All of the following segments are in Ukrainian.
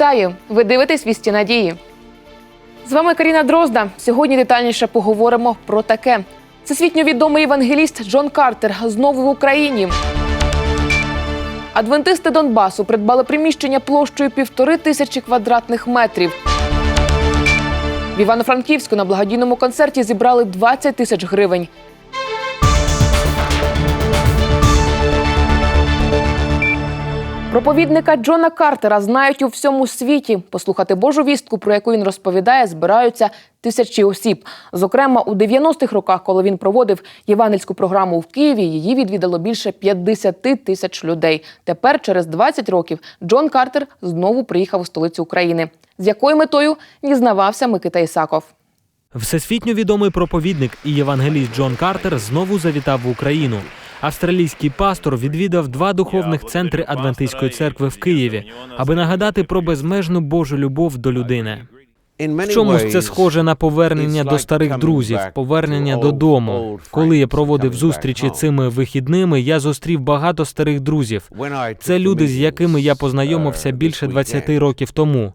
Вітаю! Ви дивитесь вісті надії. З вами Каріна Дрозда. Сьогодні детальніше поговоримо про таке. Всесвітньо відомий євангеліст Джон Картер знову в Україні. Адвентисти Донбасу придбали приміщення площею півтори тисячі квадратних метрів. В Івано-Франківську на благодійному концерті зібрали 20 тисяч гривень. Проповідника Джона Картера знають у всьому світі. Послухати Божу вістку, про яку він розповідає, збираються тисячі осіб. Зокрема, у 90-х роках, коли він проводив євангельську програму в Києві, її відвідало більше 50 тисяч людей. Тепер, через 20 років, Джон Картер знову приїхав у столицю України. З якою метою дізнавався Микита Ісаков. Всесвітньо відомий проповідник і євангеліст Джон Картер знову завітав в Україну. Австралійський пастор відвідав два духовних центри Адвентистської церкви в Києві, аби нагадати про безмежну Божу любов до людини. В чомусь це схоже на повернення до старих друзів, повернення додому. Коли я проводив зустрічі цими вихідними, я зустрів багато старих друзів. Це люди, з якими я познайомився більше 20 років тому.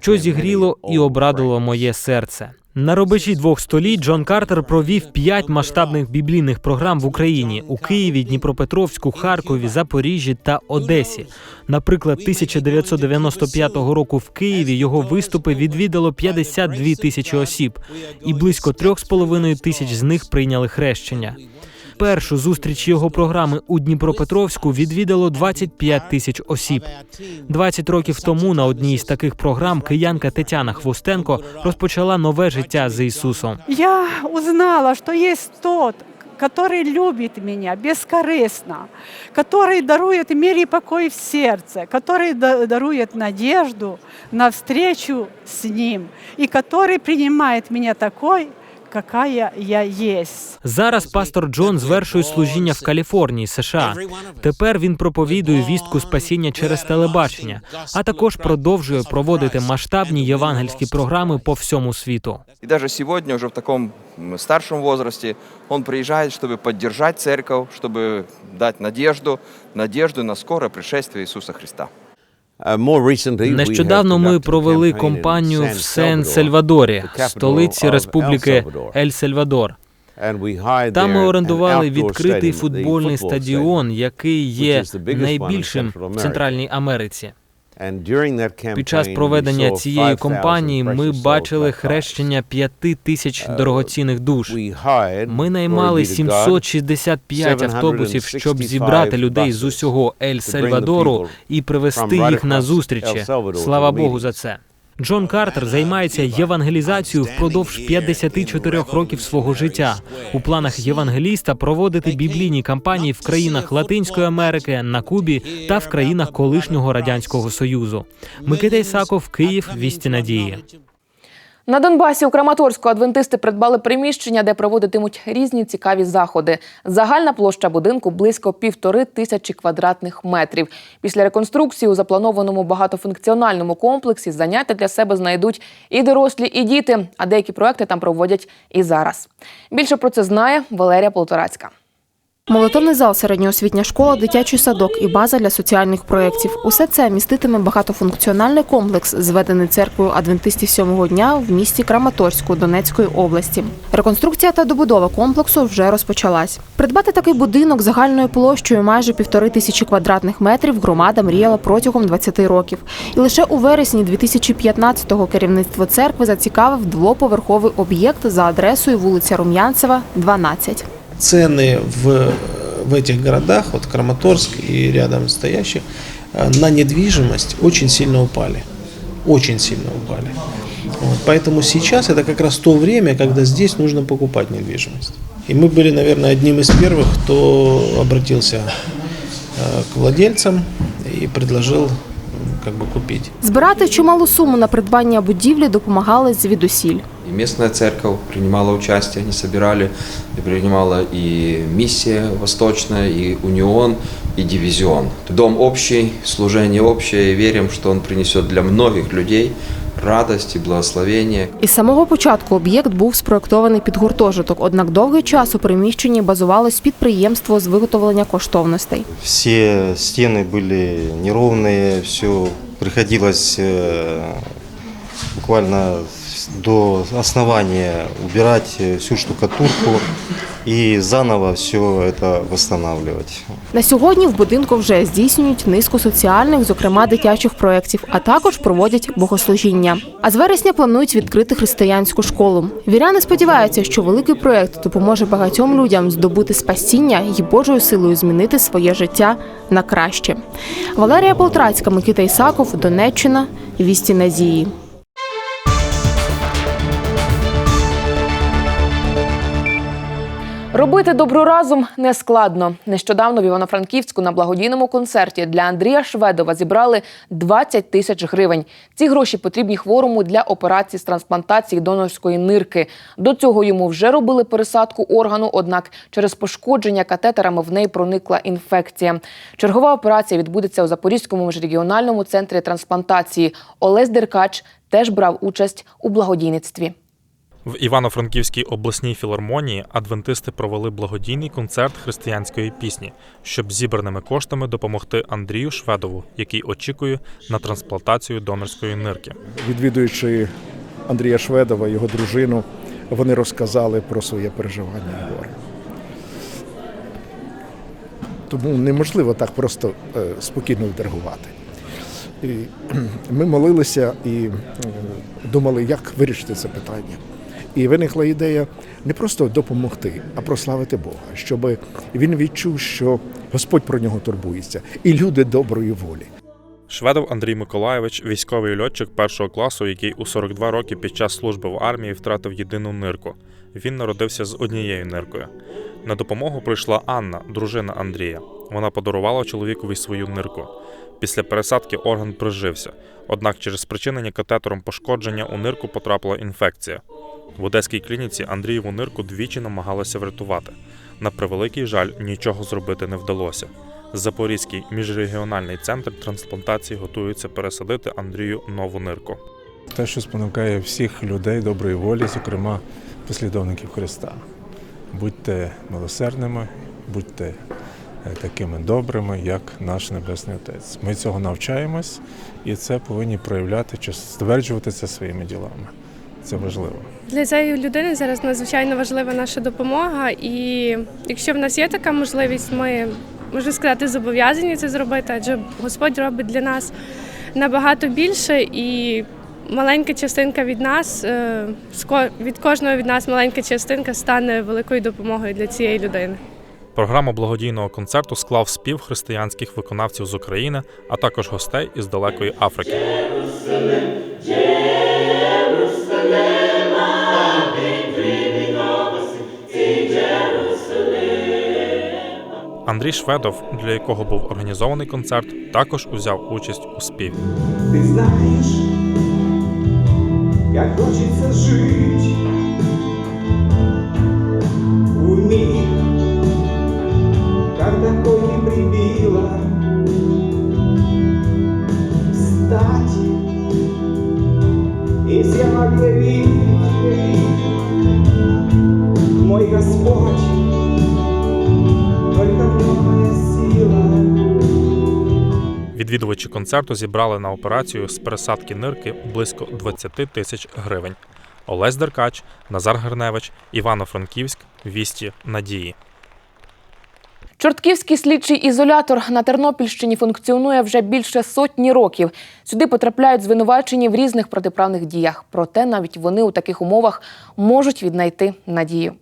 Що зігріло і обрадило моє серце. На рубежі двох століть Джон Картер провів п'ять масштабних біблійних програм в Україні у Києві, Дніпропетровську, Харкові, Запоріжжі та Одесі. Наприклад, 1995 року в Києві його виступи відвідало 52 тисячі осіб, і близько 3,5 тисяч з них прийняли хрещення. Першу зустріч його програми у Дніпропетровську відвідало 25 тисяч осіб. 20 років тому на одній з таких програм киянка Тетяна Хвостенко розпочала нове життя з Ісусом. Я узнала, что есть тот, который любит меня бескорыстно, который дарует мир и покой в сердце, который да- дарует надежду на встречу с Ним и который принимает меня такой, какая я есть. Зараз пастор Джон звершує служіння в Каліфорнії, США. Тепер він проповідує вістку спасіння через телебачення, а також продовжує проводити масштабні євангельські програми по всьому світу. И даже сегодня, уже в таком м, старшем возрасте, он приезжает, чтобы поддержать церковь, чтобы дать надежду, надежду на скорое пришествие Иисуса Христа. Нещодавно ми провели кампанію в Сен-Сальвадорі, столиці Республіки Ель-Сальвадор. Там ми орендували відкритий футбольний стадіон, який є найбільшим в Центральній Америці. Під час проведення цієї кампанії ми бачили хрещення п'яти тисяч дорогоцінних душ. Ми наймали 765 автобусів, щоб зібрати людей з усього Ель-Сальвадору і привезти їх на зустрічі. Слава Богу за це. Джон Картер займається євангелізацією впродовж 54 років свого життя. У планах євангеліста проводити біблійні кампанії в країнах Латинської Америки, на Кубі та в країнах колишнього радянського союзу. Микита Ісаков, Київ, вісті надії. На Донбасі у Краматорську адвентисти придбали приміщення, де проводитимуть різні цікаві заходи. Загальна площа будинку близько півтори тисячі квадратних метрів. Після реконструкції у запланованому багатофункціональному комплексі заняття для себе знайдуть і дорослі, і діти. А деякі проекти там проводять і зараз. Більше про це знає Валерія Полторацька. Молитовний зал, середньоосвітня школа, дитячий садок і база для соціальних проєктів. Усе це міститиме багатофункціональний комплекс, зведений церквою адвентистів сьомого дня в місті Краматорську Донецької області. Реконструкція та добудова комплексу вже розпочалась. Придбати такий будинок загальною площею майже півтори тисячі квадратних метрів громада мріяла протягом 20 років. І лише у вересні 2015-го керівництво церкви зацікавив двоповерховий об'єкт за адресою вулиця Рум'янцева, 12 цены в, в этих городах, вот Краматорск и рядом стоящих, э, на недвижимость очень сильно упали. Очень сильно упали. Вот, поэтому сейчас это как раз то время, когда здесь нужно покупать недвижимость. И мы были, наверное, одним из первых, кто обратился э, к владельцам и предложил м, как бы купить. Збирати чималу суму на придбання будівлі допомагали звідусіль. И местная церковь принимала участие, они собирали, и принимала и миссия восточная, и унион, и дивизион. Дом общий, служение общее, и верим, что он принесет для многих людей радость и благословение. Із самого початку об'єкт був спроектований під гуртожиток, однак довгий час у приміщенні базувалось підприємство з виготовлення коштовностей. Все стены были неровные, все приходилось э, буквально до основания убирать э, всю штукатурку и заново все это восстанавливать. На сьогодні в будинку вже здійснюють низку соціальних, зокрема дитячих проєктів, а також проводять богослужіння. А з вересня планують відкрити християнську школу. Віряни сподіваються, що великий проєкт допоможе багатьом людям здобути спасіння і Божою силою змінити своє життя на краще. Валерія Полтрацька, Микита Ісаков, Донеччина, Вісті Надії. Робити добро разом не складно. Нещодавно в Івано-Франківську на благодійному концерті для Андрія Шведова зібрали 20 тисяч гривень. Ці гроші потрібні хворому для операції з трансплантації донорської нирки. До цього йому вже робили пересадку органу, однак через пошкодження катетерами в неї проникла інфекція. Чергова операція відбудеться у Запорізькому міжрегіональному центрі трансплантації. Олесь Деркач теж брав участь у благодійництві. В Івано-Франківській обласній філармонії адвентисти провели благодійний концерт християнської пісні, щоб зібраними коштами допомогти Андрію Шведову, який очікує на трансплантацію донорської нирки. відвідуючи Андрія Шведова, його дружину, вони розказали про своє переживання горе. Тому неможливо так просто е, спокійно відреагувати. Ми молилися і е, думали, як вирішити це питання. І виникла ідея не просто допомогти, а прославити Бога, щоб він відчув, що Господь про нього турбується, і люди доброї волі. Шведов Андрій Миколайович, військовий льотчик першого класу, який у 42 роки під час служби в армії втратив єдину нирку. Він народився з однією ниркою. На допомогу прийшла Анна, дружина Андрія. Вона подарувала чоловікові свою нирку. Після пересадки орган прижився, однак через спричинення катетером пошкодження у нирку потрапила інфекція. В одеській клініці Андрієву нирку двічі намагалися врятувати. На превеликий жаль, нічого зробити не вдалося. Запорізький міжрегіональний центр трансплантації готується пересадити Андрію нову нирку. Те, що спонукає всіх людей доброї волі, зокрема послідовників Христа. Будьте милосердними, будьте такими добрими, як наш Небесний Отець. Ми цього навчаємось і це повинні проявляти чи стверджувати це своїми ділами. Це важливо. Для цієї людини зараз надзвичайно важлива наша допомога, і якщо в нас є така можливість, ми можна сказати, зобов'язані це зробити, адже Господь робить для нас набагато більше і. Маленька частинка від нас, е, від кожного від нас маленька частинка стане великою допомогою для цієї людини. Програму благодійного концерту склав спів християнських виконавців з України, а також гостей із далекої Африки. Андрій Шведов, для якого був організований концерт, також узяв участь у співі. Ты знаешь, как хочется жить Відвідувачі концерту зібрали на операцію з пересадки нирки близько 20 тисяч гривень. Олесь Деркач, Назар Герневич, Івано-Франківськ, Вісті Надії. Чортківський слідчий ізолятор на Тернопільщині функціонує вже більше сотні років. Сюди потрапляють звинувачені в різних протиправних діях. Проте навіть вони у таких умовах можуть віднайти надію.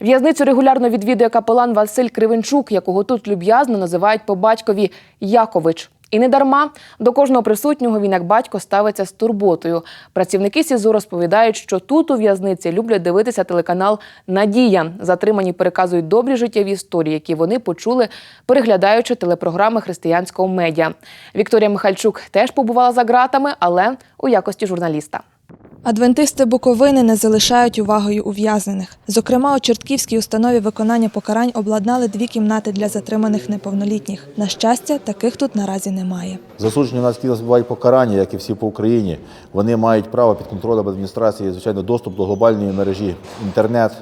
В'язницю регулярно відвідує капелан Василь Кривенчук, якого тут люб'язно називають по батькові Якович. І не дарма до кожного присутнього він як батько ставиться з турботою. Працівники СІЗО розповідають, що тут у в'язниці люблять дивитися телеканал Надія. Затримані переказують добрі життєві історії, які вони почули, переглядаючи телепрограми християнського медіа. Вікторія Михальчук теж побувала за ґратами, але у якості журналіста. Адвентисти Буковини не залишають увагою ув'язнених. Зокрема, у Чортківській установі виконання покарань обладнали дві кімнати для затриманих неповнолітніх. На щастя, таких тут наразі немає. Засуджені у нас, які покарання, як і всі по Україні, вони мають право під контролем адміністрації, звичайно, доступ до глобальної мережі інтернет.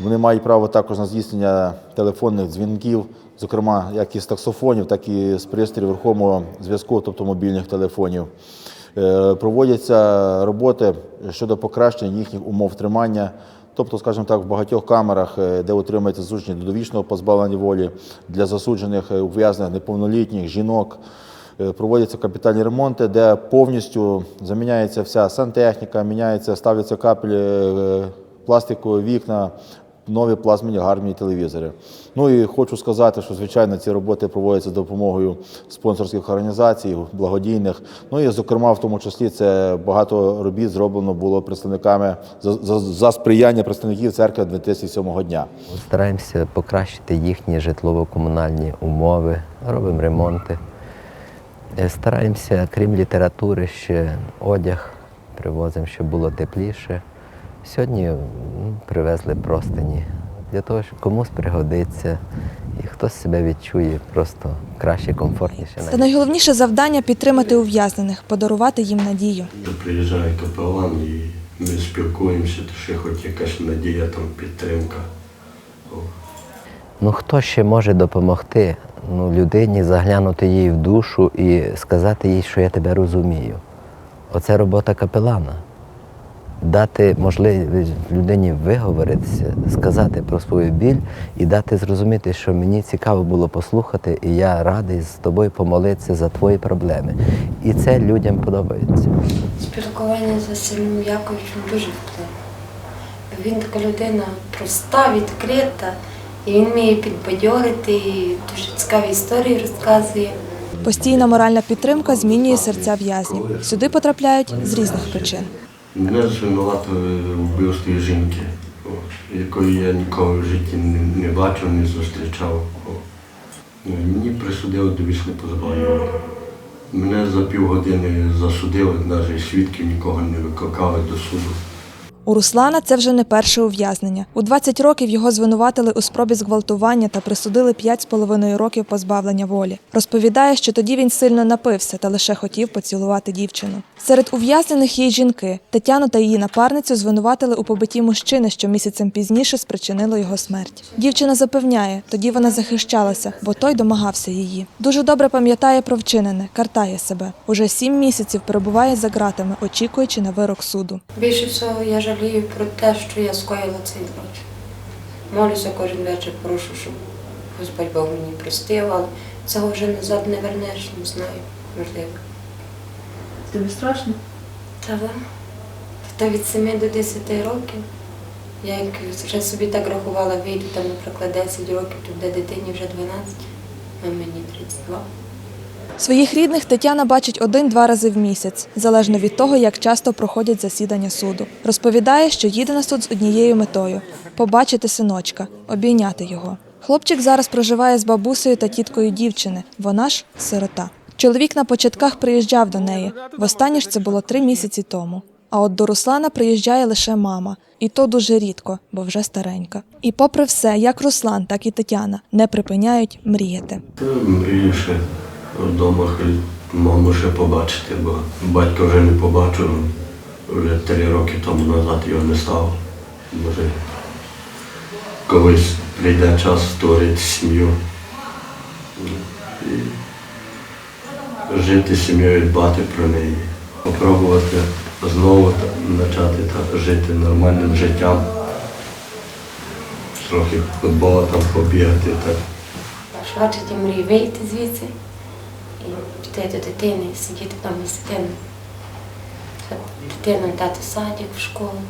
Вони мають право також на здійснення телефонних дзвінків зокрема як із таксофонів, так і з пристроїв рухомого зв'язку, тобто мобільних телефонів. Е, Проводяться роботи щодо покращення їхніх умов тримання. Тобто, скажімо так, в багатьох камерах, е, де утримується засуджені до довічного позбавлення волі для засуджених е, ув'язнених неповнолітніх жінок, проводяться капітальні ремонти, де повністю заміняється вся сантехніка, міняється, ставляться капелі, пластикові вікна, нові плазмені гарні телевізори. Ну і хочу сказати, що звичайно ці роботи проводяться за допомогою спонсорських організацій, благодійних. Ну і зокрема, в тому числі це багато робіт зроблено було представниками за, за, за сприяння представників церкви 2007 дня. Стараємося покращити їхні житлово-комунальні умови, робимо ремонти. Е, Стараємося, крім літератури, ще одяг привозимо, щоб було тепліше. Сьогодні привезли простині для того, щоб комусь пригодиться і хтось себе відчує просто краще, комфортніше. Та найголовніше завдання підтримати ув'язнених, подарувати їм надію. Приїжджає капелан і ми спілкуємося, то ще хоч якась надія, там підтримка. Ну хто ще може допомогти ну, людині заглянути їй в душу і сказати їй, що я тебе розумію? Оце робота капелана. Дати можливість людині виговоритися, сказати про свою біль і дати зрозуміти, що мені цікаво було послухати, і я радий з тобою помолитися за твої проблеми. І це людям подобається. Спілкування з Василем Яковичем дуже вплив. Він така людина проста, відкрита, і він вміє підбадьорити, і дуже цікаві історії розказує. Постійна моральна підтримка змінює серця в'язнів. Сюди потрапляють з різних причин. Мене звинуватили в вбивстві жінки, якої я ніколи в житті не, не бачив, не зустрічав. І Мені присудили довічне позбавлення. Мене за півгодини засудили, навіть свідків нікого не викликали до суду. У Руслана це вже не перше ув'язнення. У 20 років його звинуватили у спробі зґвалтування та присудили 5,5 років позбавлення волі. Розповідає, що тоді він сильно напився та лише хотів поцілувати дівчину. Серед ув'язнених є й жінки. Тетяну та її напарницю звинуватили у побитті мужчини, що місяцем пізніше спричинило його смерть. Дівчина запевняє, тоді вона захищалася, бо той домагався її. Дуже добре пам'ятає про вчинене, картає себе. Уже сім місяців перебуває за ґратами, очікуючи на вирок суду. Більше всього я жалію про те, що я скоїла цей злочин. Молюся кожен вечір, прошу, щоб Господь Бог мені простив, але цього вже назад не вернеш, не знаю, можливо. Тобі страшно? Та да. Та від 7 до 10 років. Я як вже собі так рахувала, вийду там, наприклад, 10 років, то де дитині вже 12, а мені 32. Своїх рідних Тетяна бачить один-два рази в місяць, залежно від того, як часто проходять засідання суду. Розповідає, що їде на суд з однією метою побачити синочка, обійняти його. Хлопчик зараз проживає з бабусею та тіткою дівчини. Вона ж сирота. Чоловік на початках приїжджав до неї. Востаннє ж це було три місяці тому. А от до Руслана приїжджає лише мама, і то дуже рідко, бо вже старенька. І попри все, як Руслан, так і Тетяна не припиняють мріяти. Ще вдома маму ще побачити, бо батька вже не побачив. Вже три роки тому назад його не стало. Може, колись прийде час створити сім'ю. І жити сім'єю, дбати про неї. Попробувати знову почати та, жити нормальним життям. Трохи футбола там побігати. Ті мрії вийти звідси піти до дитини, сидіти вдома з дитиною. Дитину дати в садик, в школу,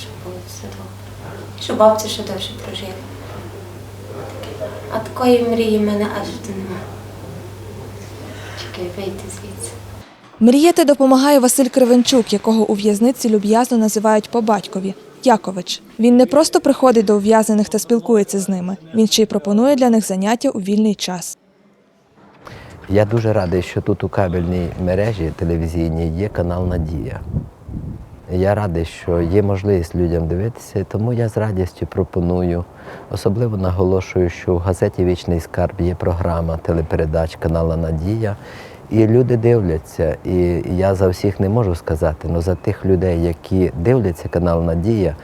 щоб було все добре. Щоб бабці ще довше прожили. А такої мрії в мене аж нема. Тільки вийти звідси. Мріяти допомагає Василь Кривенчук, якого у в'язниці люб'язно називають по батькові Якович. Він не просто приходить до ув'язнених та спілкується з ними, він ще й пропонує для них заняття у вільний час. Я дуже радий, що тут у кабельній мережі телевізійній є канал Надія. Я радий, що є можливість людям дивитися, тому я з радістю пропоную. Особливо наголошую, що в газеті Вічний скарб є програма телепередач канала Надія. І люди дивляться. І я за всіх не можу сказати, але за тих людей, які дивляться канал Надія,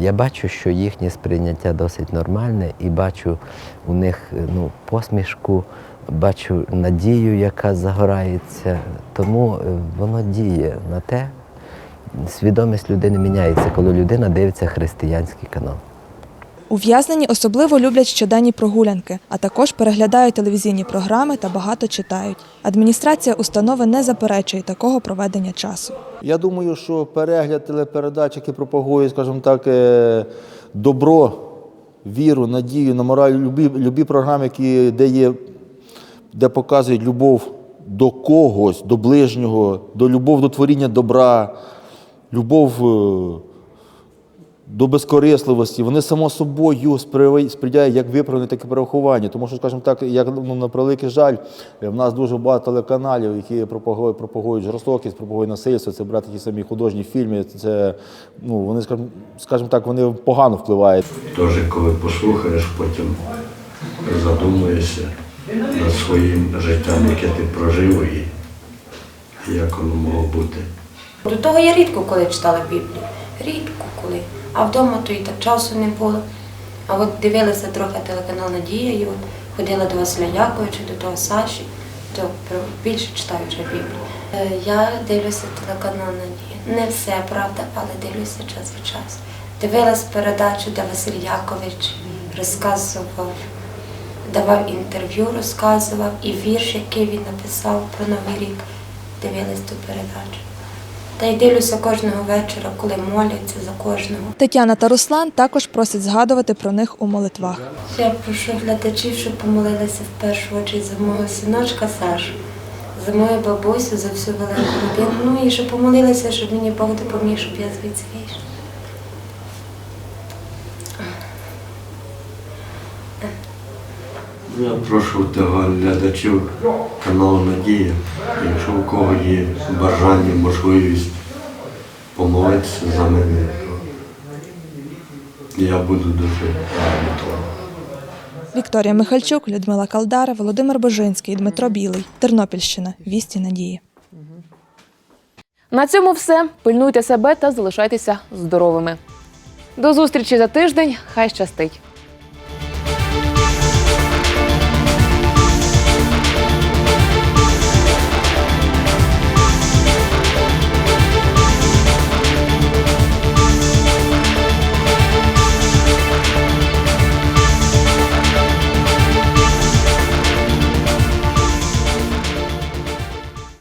Я бачу, що їхнє сприйняття досить нормальне, і бачу у них ну, посмішку, бачу надію, яка загорається. Тому е, воно діє на те. Свідомість людини міняється, коли людина дивиться християнський канал. Ув'язнені особливо люблять щоденні прогулянки, а також переглядають телевізійні програми та багато читають. Адміністрація установи не заперечує такого проведення часу. Я думаю, що перегляд телепередач, які пропагують, скажімо так, е, добро, віру, надію на мораль, любі, любі програми, які, де, є, де показують любов до когось, до ближнього, до любов до творіння добра, любов е, до безкорисливості, вони само собою спри- сприяють як виправлення, так і перерахування. Тому що, скажімо так, як ну, на превеликий жаль, е, в нас дуже багато телеканалів, які пропагують, пропагують жорстокість, пропагують насильство, це брати ті самі художні фільми. Це ну вони, скажімо, скажімо так, вони погано впливають. Теж коли послухаєш, потім задумуєшся над своїм життям, яке ти прожив і як воно могло бути. До того я рідко коли читала Біблію. Рідко коли. А вдома то і так часу не було. А от дивилася трохи телеканал Надія, і от ходила до Василя Яковича, до того Саші, то більше читаю вже Біблію. Е, Я дивлюся телеканал Надія. Не все, правда, але дивлюся час від часу. Дивилась передачу, де Василь Якович розказував, давав інтерв'ю, розказував, і вірш, який він написав про Новий рік, дивилась ту передачу. Та й дивлюся кожного вечора, коли моляться за кожного. Тетяна та Руслан також просять згадувати про них у молитвах. Я прошу глядачів, щоб помолилися в першу очередь за мого синочка Сашу, за мою бабусю, за всю велику родину. Ну і щоб помолилися, щоб мені Бог допоміг, щоб я звідси вийшла. Я прошу того глядачів каналу Надія, якщо у кого є бажання, можливість помолитися за мене, я буду дуже радий. Вікторія Михальчук, Людмила Калдара, Володимир Божинський, Дмитро Білий, Тернопільщина. Вісті надії. На цьому все. Пильнуйте себе та залишайтеся здоровими. До зустрічі за тиждень. Хай щастить!